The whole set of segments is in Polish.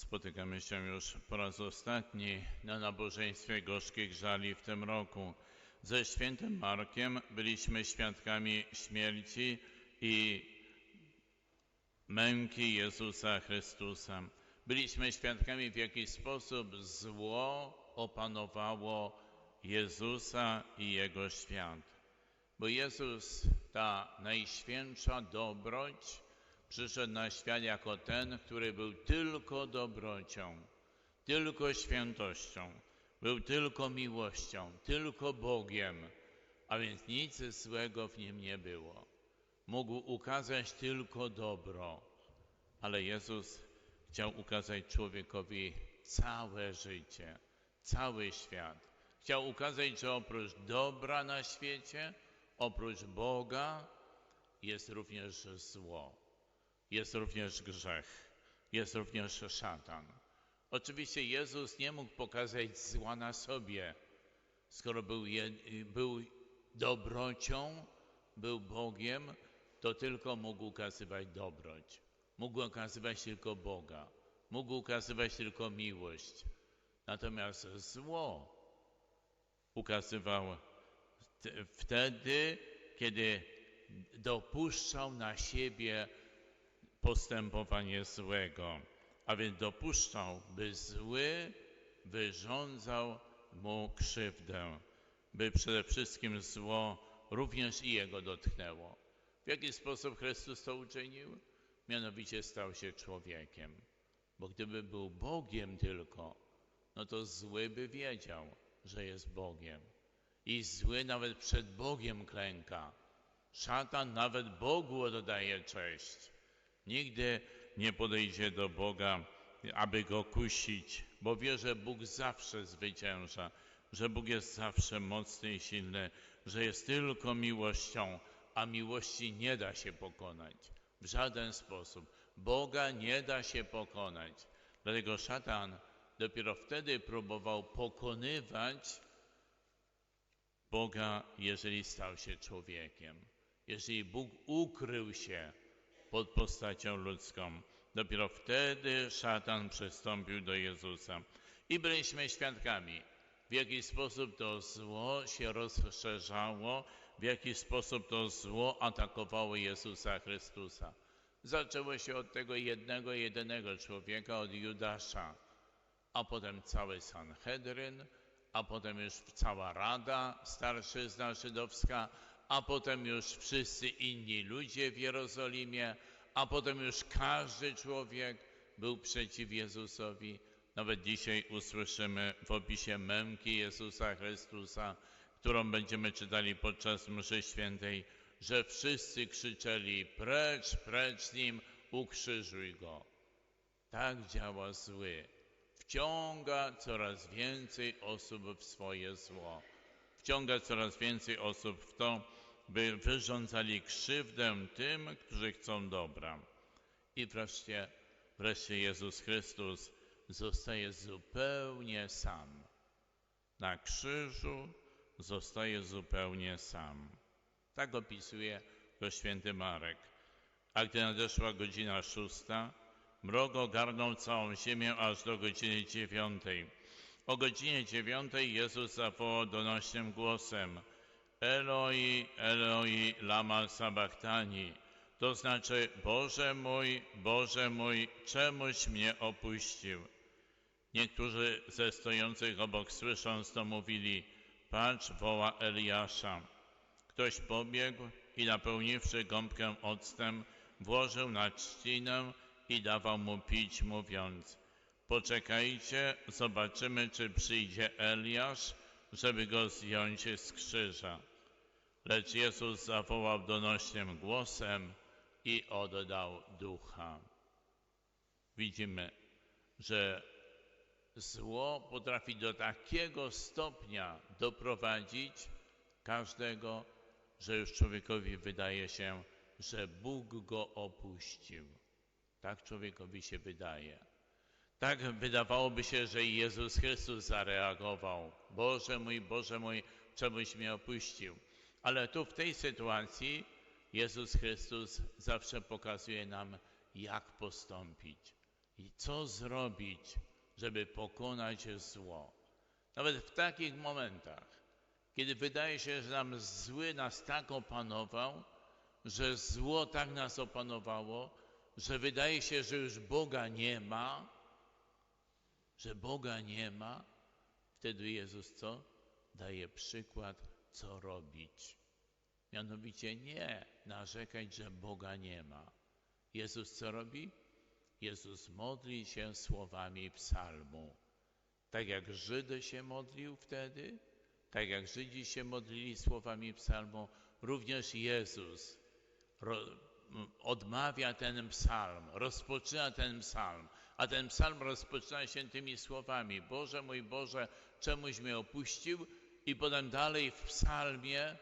Spotykamy się już po raz ostatni na nabożeństwie gorzkich żali w tym roku. Ze świętym Markiem byliśmy świadkami śmierci i męki Jezusa Chrystusa. Byliśmy świadkami, w jaki sposób zło opanowało Jezusa i Jego świat. Bo Jezus, ta najświętsza dobroć, przyszedł na świat jako ten, który był tylko dobrocią, tylko świętością, był tylko miłością, tylko Bogiem, a więc nic złego w nim nie było. Mógł ukazać tylko dobro, ale Jezus chciał ukazać człowiekowi całe życie, cały świat. Chciał ukazać, że oprócz dobra na świecie, oprócz Boga jest również zło, jest również grzech, jest również szatan. Oczywiście Jezus nie mógł pokazać zła na sobie, skoro był, był dobrocią, był Bogiem, to tylko mógł ukazywać dobroć. Mógł ukazywać tylko Boga. Mógł ukazywać tylko miłość. Natomiast zło ukazywał wtedy, kiedy dopuszczał na siebie postępowanie złego. A więc dopuszczał, by zły wyrządzał mu krzywdę, by przede wszystkim zło również i jego dotknęło. W jaki sposób Chrystus to uczynił? Mianowicie stał się człowiekiem. Bo gdyby był Bogiem tylko, no to zły by wiedział, że jest Bogiem. I zły nawet przed Bogiem klęka. Szatan nawet Bogu oddaje cześć. Nigdy nie podejdzie do Boga, aby go kusić, bo wie, że Bóg zawsze zwycięża, że Bóg jest zawsze mocny i silny, że jest tylko miłością, a miłości nie da się pokonać w żaden sposób. Boga nie da się pokonać. Dlatego szatan dopiero wtedy próbował pokonywać Boga, jeżeli stał się człowiekiem. Jeżeli Bóg ukrył się pod postacią ludzką, dopiero wtedy szatan przystąpił do Jezusa. I byliśmy świadkami, w jaki sposób to zło się rozszerzało, w jaki sposób to zło atakowało Jezusa Chrystusa. Zaczęło się od tego jednego, jedynego człowieka, od Judasza, a potem cały Sanhedryn, a potem już cała Rada Starszyzna Żydowska, a potem już wszyscy inni ludzie w Jerozolimie, a potem już każdy człowiek był przeciw Jezusowi. Nawet dzisiaj usłyszymy w opisie męki Jezusa Chrystusa, którą będziemy czytali podczas mszy świętej, że wszyscy krzyczeli precz, precz nim, ukrzyżuj go. Tak działa zły. Wciąga coraz więcej osób w swoje zło. Wciąga coraz więcej osób w to, by wyrządzali krzywdę tym, którzy chcą dobra. I wreszcie, wreszcie Jezus Chrystus zostaje zupełnie sam. Na krzyżu zostaje zupełnie sam. Tak opisuje go święty Marek. A gdy nadeszła godzina szósta, mrok ogarnął całą ziemię aż do godziny dziewiątej. O godzinie dziewiątej Jezus zawołał donośnym głosem Eloi, Eloi, lama sabachthani, to znaczy Boże mój, Boże mój, czemuś mnie opuścił. Niektórzy ze stojących obok słysząc to mówili, patrz, woła Eliasza. Ktoś pobiegł i napełniwszy gąbkę octem, włożył na trzcinę i dawał mu pić, mówiąc, poczekajcie, zobaczymy, czy przyjdzie Eliasz, żeby go zdjąć z krzyża. Lecz Jezus zawołał donośnym głosem i oddał ducha. Widzimy, że zło potrafi do takiego stopnia doprowadzić każdego, że już człowiekowi wydaje się, że Bóg go opuścił. Tak człowiekowi się wydaje. Tak wydawałoby się, że Jezus Chrystus zareagował. Boże mój, Boże mój, czemuś mnie opuścił. Ale tu w tej sytuacji Jezus Chrystus zawsze pokazuje nam, jak postąpić, I co zrobić, żeby pokonać zło? Nawet w takich momentach, kiedy wydaje się, że nam zły nas tak opanował, że zło tak nas opanowało, że wydaje się, że już Boga nie ma, że Boga nie ma, wtedy Jezus co? Daje przykład, co robić. Mianowicie nie narzekać, że Boga nie ma. Jezus co robi? Jezus modli się słowami psalmu. Tak jak Żydy się modlił wtedy, tak jak Żydzi się modlili słowami psalmu, również Jezus odmawia ten psalm, rozpoczyna ten psalm, a ten psalm rozpoczyna się tymi słowami: Boże mój Boże, czemuś mnie opuścił? I potem dalej w psalmie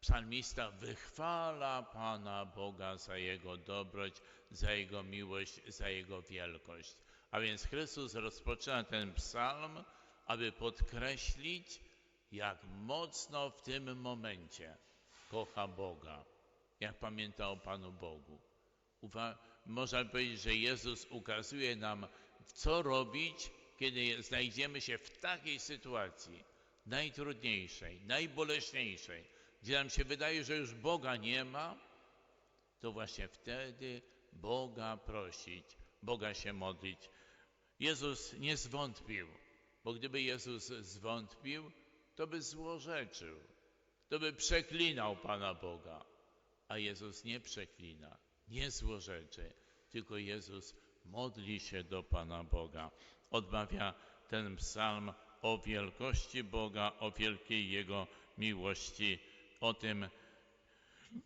psalmista wychwala Pana Boga za Jego dobroć, za Jego miłość, za Jego wielkość. A więc Chrystus rozpoczyna ten psalm, aby podkreślić, jak mocno w tym momencie kocha Boga, jak pamięta o Panu Bogu. Uwa można powiedzieć, że Jezus ukazuje nam, co robić, kiedy znajdziemy się w takiej sytuacji, najtrudniejszej, najboleśniejszej, gdzie nam się wydaje, że już Boga nie ma, to właśnie wtedy Boga prosić, Boga się modlić. Jezus nie zwątpił, bo gdyby Jezus zwątpił, to by złorzeczył, to by przeklinał Pana Boga. A Jezus nie przeklina, nie złorzeczy, tylko Jezus modli się do Pana Boga. Odmawia ten psalm o wielkości Boga, o wielkiej Jego miłości, o tym,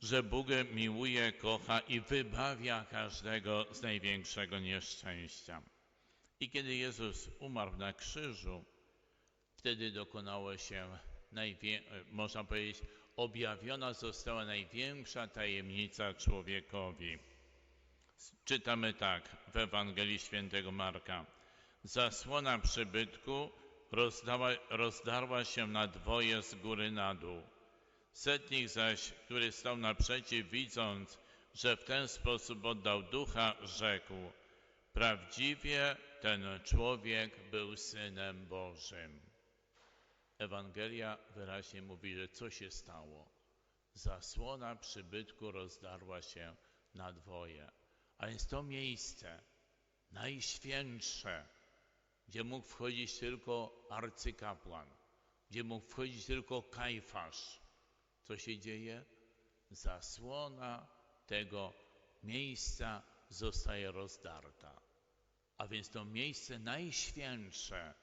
że Bóg miłuje, kocha i wybawia każdego z największego nieszczęścia. I kiedy Jezus umarł na krzyżu, wtedy dokonało się, można powiedzieć, objawiona została największa tajemnica człowiekowi. Czytamy tak w Ewangelii Świętego Marka. Zasłona przybytku rozdała, rozdarła się na dwoje z góry na dół. Setnik zaś, który stał naprzeciw, widząc, że w ten sposób oddał ducha, rzekł: Prawdziwie ten człowiek był synem Bożym. Ewangelia wyraźnie mówi, że co się stało. Zasłona przybytku rozdarła się na dwoje. A więc to miejsce najświętsze, gdzie mógł wchodzić tylko arcykapłan, gdzie mógł wchodzić tylko kajfasz. Co się dzieje? Zasłona tego miejsca zostaje rozdarta. A więc to miejsce najświętsze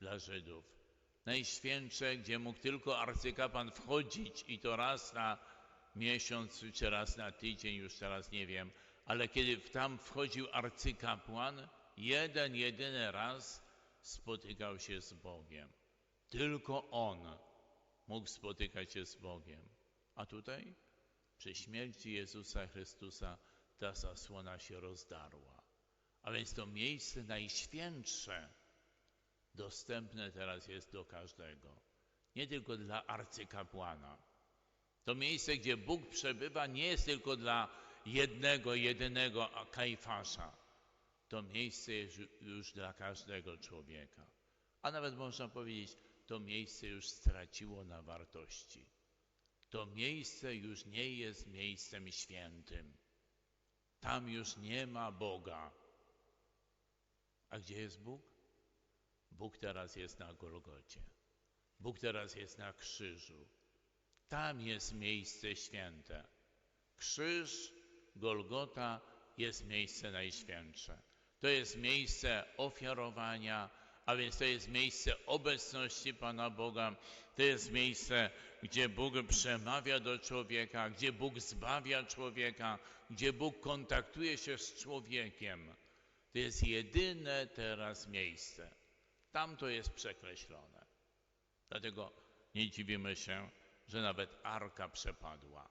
dla Żydów, najświętsze, gdzie mógł tylko arcykapłan wchodzić i to raz na miesiąc, czy raz na tydzień, już teraz nie wiem, ale kiedy tam wchodził arcykapłan, jeden, jedyny raz spotykał się z Bogiem. Tylko on mógł spotykać się z Bogiem. A tutaj przy śmierci Jezusa Chrystusa ta zasłona się rozdarła. A więc to miejsce najświętsze dostępne teraz jest do każdego. Nie tylko dla arcykapłana. To miejsce, gdzie Bóg przebywa, nie jest tylko dla jednego, jedynego Kajfasza. To miejsce jest już dla każdego człowieka. A nawet można powiedzieć, to miejsce już straciło na wartości. To miejsce już nie jest miejscem świętym. Tam już nie ma Boga. A gdzie jest Bóg? Bóg teraz jest na Golgocie. Bóg teraz jest na krzyżu. Tam jest miejsce święte. Krzyż, Golgota jest miejsce najświętsze. To jest miejsce ofiarowania, a więc to jest miejsce obecności Pana Boga. To jest miejsce, gdzie Bóg przemawia do człowieka, gdzie Bóg zbawia człowieka, gdzie Bóg kontaktuje się z człowiekiem. To jest jedyne teraz miejsce. Tam to jest przekreślone. Dlatego nie dziwimy się, że nawet arka przepadła.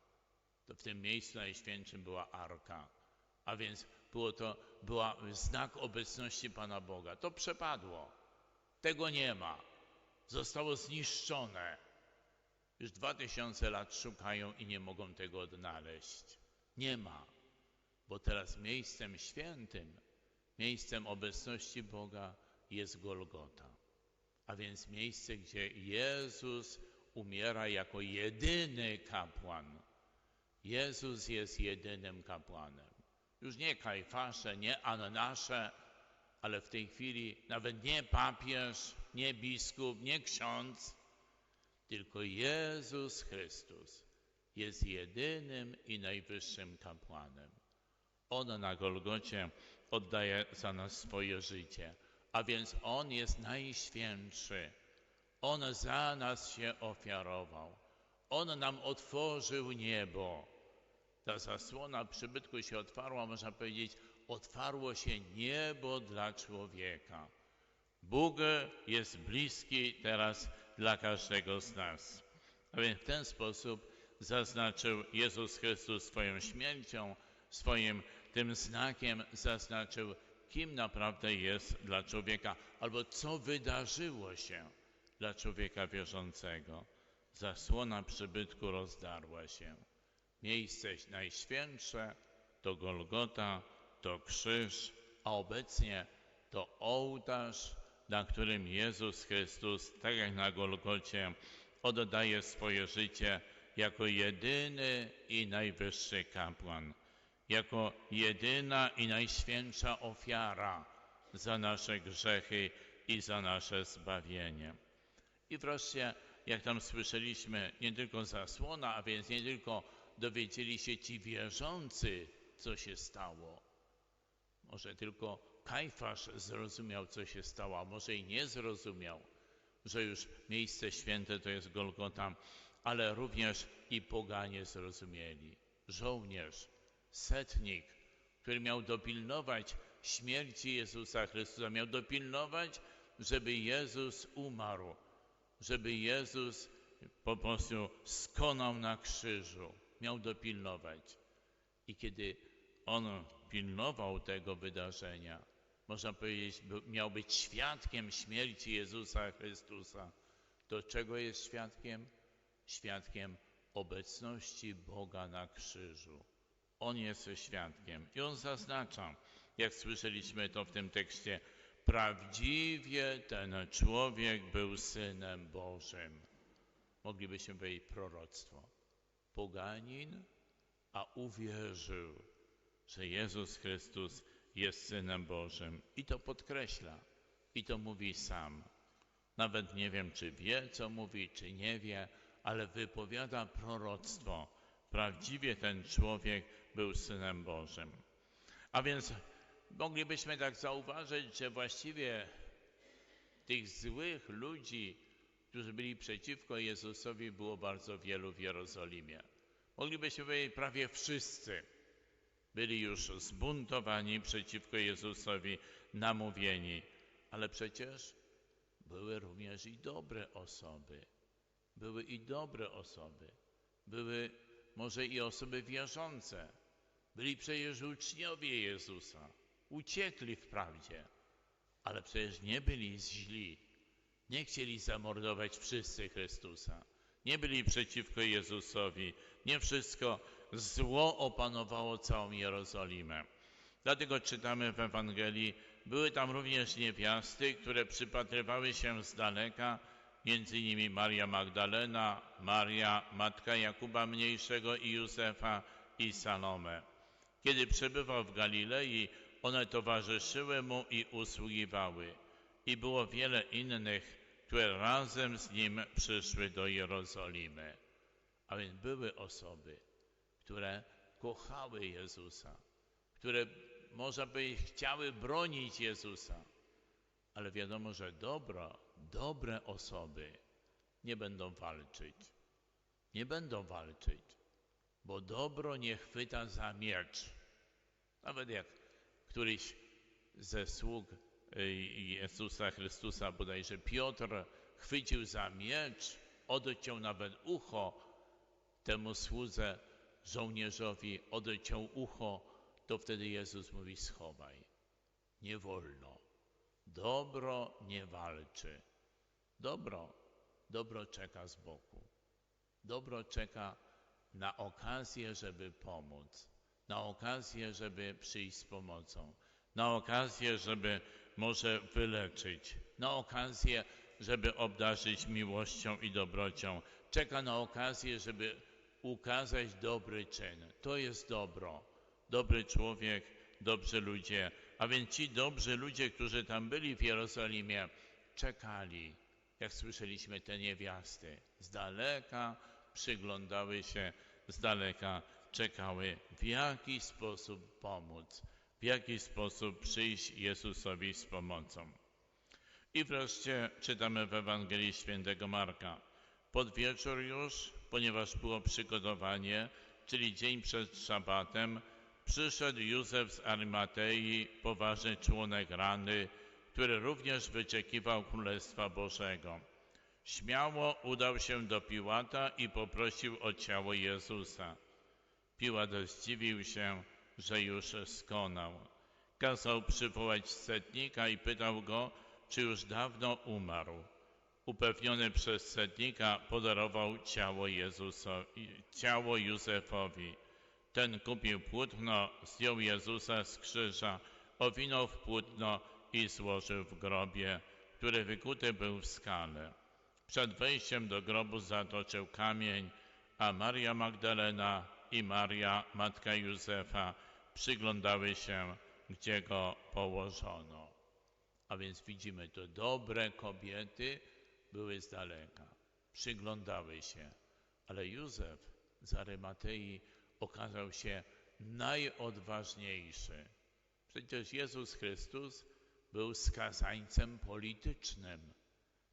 To w tym miejscu najświętszym była arka, a więc było to była znak obecności Pana Boga. To przepadło. Tego nie ma. Zostało zniszczone. Już dwa tysiące lat szukają i nie mogą tego odnaleźć. Nie ma, bo teraz miejscem świętym Miejscem obecności Boga jest Golgota, a więc miejsce, gdzie Jezus umiera jako jedyny kapłan. Jezus jest jedynym kapłanem. Już nie Kajfasze, nie Annasze, ale w tej chwili nawet nie papież, nie biskup, nie ksiądz, tylko Jezus Chrystus jest jedynym i najwyższym kapłanem. On na Golgocie oddaje za nas swoje życie, a więc On jest najświętszy. On za nas się ofiarował. On nam otworzył niebo. Ta zasłona przybytku się otwarła, można powiedzieć, otwarło się niebo dla człowieka. Bóg jest bliski teraz dla każdego z nas. A więc w ten sposób zaznaczył Jezus Chrystus swoją śmiercią, swoim tym znakiem zaznaczył, kim naprawdę jest dla człowieka, albo co wydarzyło się dla człowieka wierzącego. Zasłona przybytku rozdarła się. Miejsce najświętsze to Golgota, to krzyż, a obecnie to ołtarz, na którym Jezus Chrystus, tak jak na Golgocie, oddaje swoje życie jako jedyny i najwyższy kapłan, jako jedyna i najświętsza ofiara za nasze grzechy i za nasze zbawienie. I wreszcie, jak tam słyszeliśmy, nie tylko zasłona, a więc nie tylko dowiedzieli się ci wierzący, co się stało. Może tylko Kajfasz zrozumiał, co się stało, a może i nie zrozumiał, że już miejsce święte to jest Golgota, ale również i poganie zrozumieli. Żołnierz, setnik, który miał dopilnować śmierci Jezusa Chrystusa, miał dopilnować, żeby Jezus umarł, żeby Jezus po prostu skonał na krzyżu. Miał dopilnować. I kiedy on pilnował tego wydarzenia, można powiedzieć, miał być świadkiem śmierci Jezusa Chrystusa, to czego jest świadkiem? Świadkiem obecności Boga na krzyżu. On jest świadkiem i on zaznacza, jak słyszeliśmy to w tym tekście, prawdziwie ten człowiek był synem Bożym. Moglibyśmy powiedzieć proroctwo. Poganin, a uwierzył, że Jezus Chrystus jest synem Bożym. I to podkreśla, i to mówi sam. Nawet nie wiem, czy wie, co mówi, czy nie wie, ale wypowiada proroctwo. Prawdziwie ten człowiek był synem Bożym. A więc moglibyśmy tak zauważyć, że właściwie tych złych ludzi, którzy byli przeciwko Jezusowi, było bardzo wielu w Jerozolimie. Moglibyśmy powiedzieć prawie wszyscy byli już zbuntowani przeciwko Jezusowi, namówieni. Ale przecież były również i dobre osoby. Były i dobre osoby. Były może i osoby wierzące. Byli przecież uczniowie Jezusa. Uciekli wprawdzie, ale przecież nie byli źli. Nie chcieli zamordować wszyscy Chrystusa. Nie byli przeciwko Jezusowi. Nie wszystko zło opanowało całą Jerozolimę. Dlatego czytamy w Ewangelii, były tam również niewiasty, które przypatrywały się z daleka, między innymi Maria Magdalena, Maria, matka Jakuba Mniejszego i Józefa i Salome. Kiedy przebywał w Galilei, one towarzyszyły mu i usługiwały. I było wiele innych, które razem z nim przyszły do Jerozolimy. A więc były osoby, które kochały Jezusa, które można by chciały bronić Jezusa. Ale wiadomo, że dobro, dobre osoby nie będą walczyć. Nie będą walczyć, bo dobro nie chwyta za miecz. Nawet jak któryś ze sług Jezusa Chrystusa, bodajże Piotr, chwycił za miecz, odciął nawet ucho temu słudze, żołnierzowi odeciął ucho, to wtedy Jezus mówi: schowaj. Nie wolno. Dobro nie walczy. Dobro, dobro czeka z boku. Dobro czeka na okazję, żeby pomóc, na okazję, żeby przyjść z pomocą, na okazję, żeby może wyleczyć, na okazję, żeby obdarzyć miłością i dobrocią. Czeka na okazję, żeby ukazać dobry czyn. To jest dobro. Dobry człowiek, dobrzy ludzie. A więc ci dobrzy ludzie, którzy tam byli w Jerozolimie, czekali, jak słyszeliśmy, te niewiasty. Z daleka przyglądały się, z daleka czekały, w jaki sposób pomóc, jaki sposób przyjść Jezusowi z pomocą. I wreszcie czytamy w Ewangelii Świętego Marka. Pod wieczór już, ponieważ było przygotowanie, czyli dzień przed szabatem, przyszedł Józef z Arimatei, poważny członek rany, który również wyczekiwał Królestwa Bożego. Śmiało udał się do Piłata i poprosił o ciało Jezusa. Piłat zdziwił się, że już skonał. Kazał przywołać setnika i pytał go, czy już dawno umarł. Upewniony przez setnika podarował ciało, Jezusa, ciało Józefowi. Ten kupił płótno, zdjął Jezusa z krzyża, owinął w płótno i złożył w grobie, który wykuty był w skale. Przed wejściem do grobu zatoczył kamień, a Maria Magdalena i Maria, matka Józefa, przyglądały się, gdzie go położono. A więc widzimy, to dobre kobiety były z daleka, przyglądały się, ale Józef z Arymatei okazał się najodważniejszy. Przecież Jezus Chrystus był skazańcem politycznym,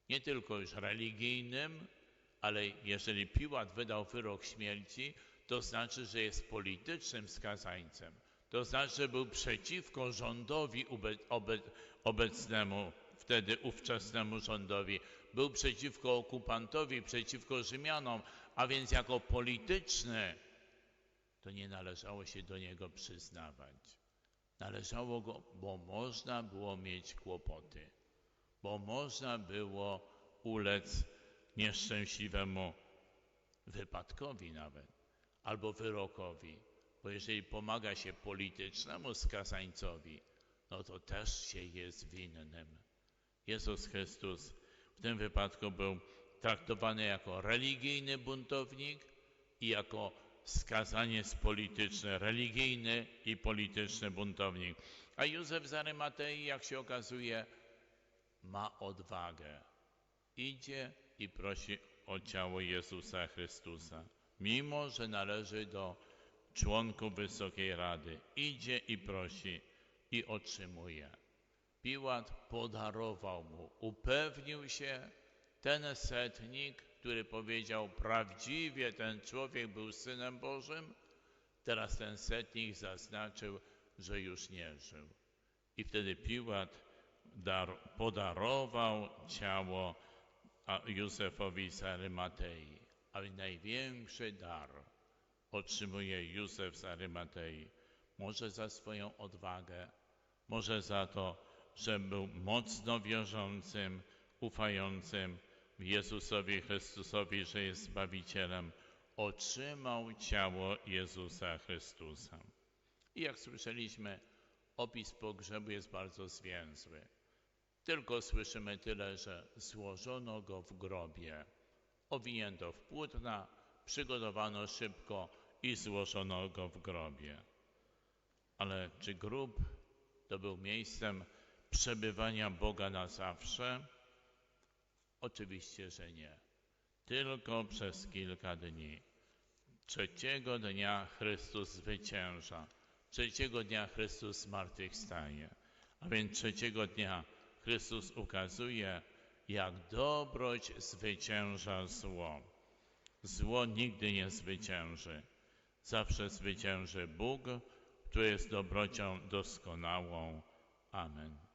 nie tylko już religijnym, ale jeżeli Piłat wydał wyrok śmierci, to znaczy, że jest politycznym skazańcem. To znaczy, był przeciwko rządowi obecnemu, wtedy ówczesnemu rządowi. Był przeciwko okupantowi, przeciwko Rzymianom, a więc jako polityczny to nie należało się do niego przyznawać. Należało go, bo można było mieć kłopoty, bo można było ulec nieszczęśliwemu wypadkowi nawet, albo wyrokowi. Bo jeżeli pomaga się politycznemu skazańcowi, no to też się jest winnym. Jezus Chrystus w tym wypadku był traktowany jako religijny buntownik i jako skazaniec polityczny, religijny i polityczny buntownik. A Józef z jak się okazuje, ma odwagę. Idzie i prosi o ciało Jezusa Chrystusa, mimo że należy do członków Wysokiej Rady. Idzie i prosi i otrzymuje. Piłat podarował mu, upewnił się, ten setnik, który powiedział prawdziwie ten człowiek był Synem Bożym, teraz ten setnik zaznaczył, że już nie żył. I wtedy Piłat dar, podarował ciało Józefowi z Arymatei. Ale największy dar otrzymuje Józef z Arymatei. Może za swoją odwagę, może za to, że był mocno wierzącym, ufającym, Jezusowi Chrystusowi, że jest Zbawicielem, otrzymał ciało Jezusa Chrystusa. I jak słyszeliśmy, opis pogrzebu jest bardzo zwięzły. Tylko słyszymy tyle, że złożono go w grobie, owinięto w płótna, przygotowano szybko i złożono go w grobie. Ale czy grób to był miejscem przebywania Boga na zawsze? Oczywiście, że nie. Tylko przez kilka dni. Trzeciego dnia Chrystus zwycięża. Trzeciego dnia Chrystus zmartwychwstaje. A więc trzeciego dnia Chrystus ukazuje, jak dobroć zwycięża zło. Zło nigdy nie zwycięży. Zawsze zwycięży Bóg, który jest dobrocią doskonałą. Amen.